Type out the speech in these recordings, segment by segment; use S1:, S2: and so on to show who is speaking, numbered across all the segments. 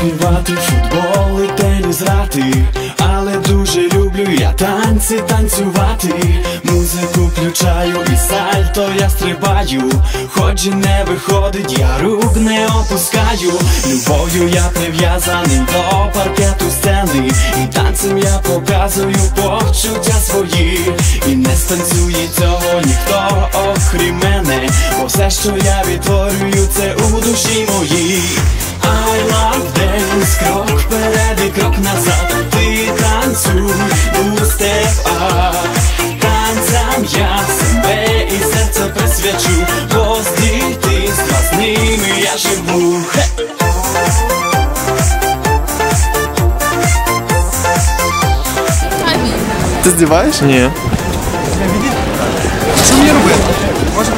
S1: співати, футбол і теніс грати, але дуже люблю я танці танцювати, музику включаю і сальто я стрибаю, хоч і не виходить, я рук не опускаю. Любов'ю я прив'язаний до паркету стени, і танцем я показую почуття свої, і не станцює цього ніхто, окрім мене, бо все, що я відтворюю, це у душі моїй. I love them. dance, крок вперед і крок назад, ти танцюй, у степ а танцям я себе і серце присвячу, бо з дитинства з ними я живу. Хе!
S2: Ти здіваєш?
S3: Ні.
S2: Що мені робити? Може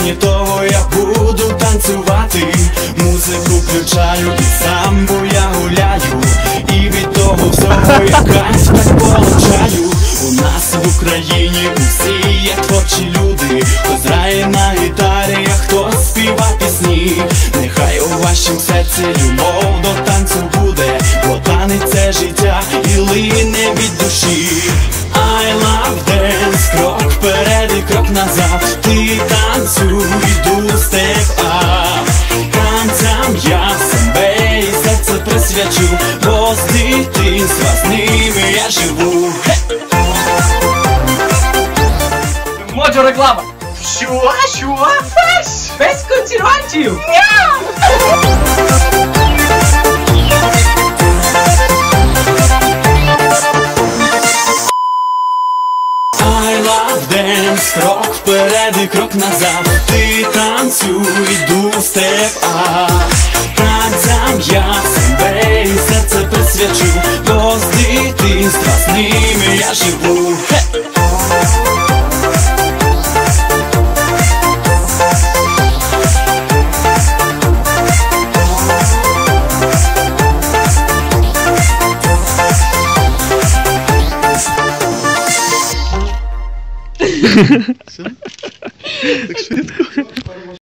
S1: того, я буду танцювати. Музику включаю і сам, бо я гуляю. І від того всього якась так получаю. У нас в Україні усі є творчі люди. Хтось грає на гітарі, а хтось співа пісні. Нехай у вашім серці любов до танцю буде Бо танець це життя і лине від душі присвячу Бо з дитинства з ними я живу!
S4: Моджо реклама.
S5: Що? Що? Без, без консервантів?
S1: I love dance, крок вперед і крок назад Ти танцюй, йду степ а ними я живу Хе!
S2: Так швидко.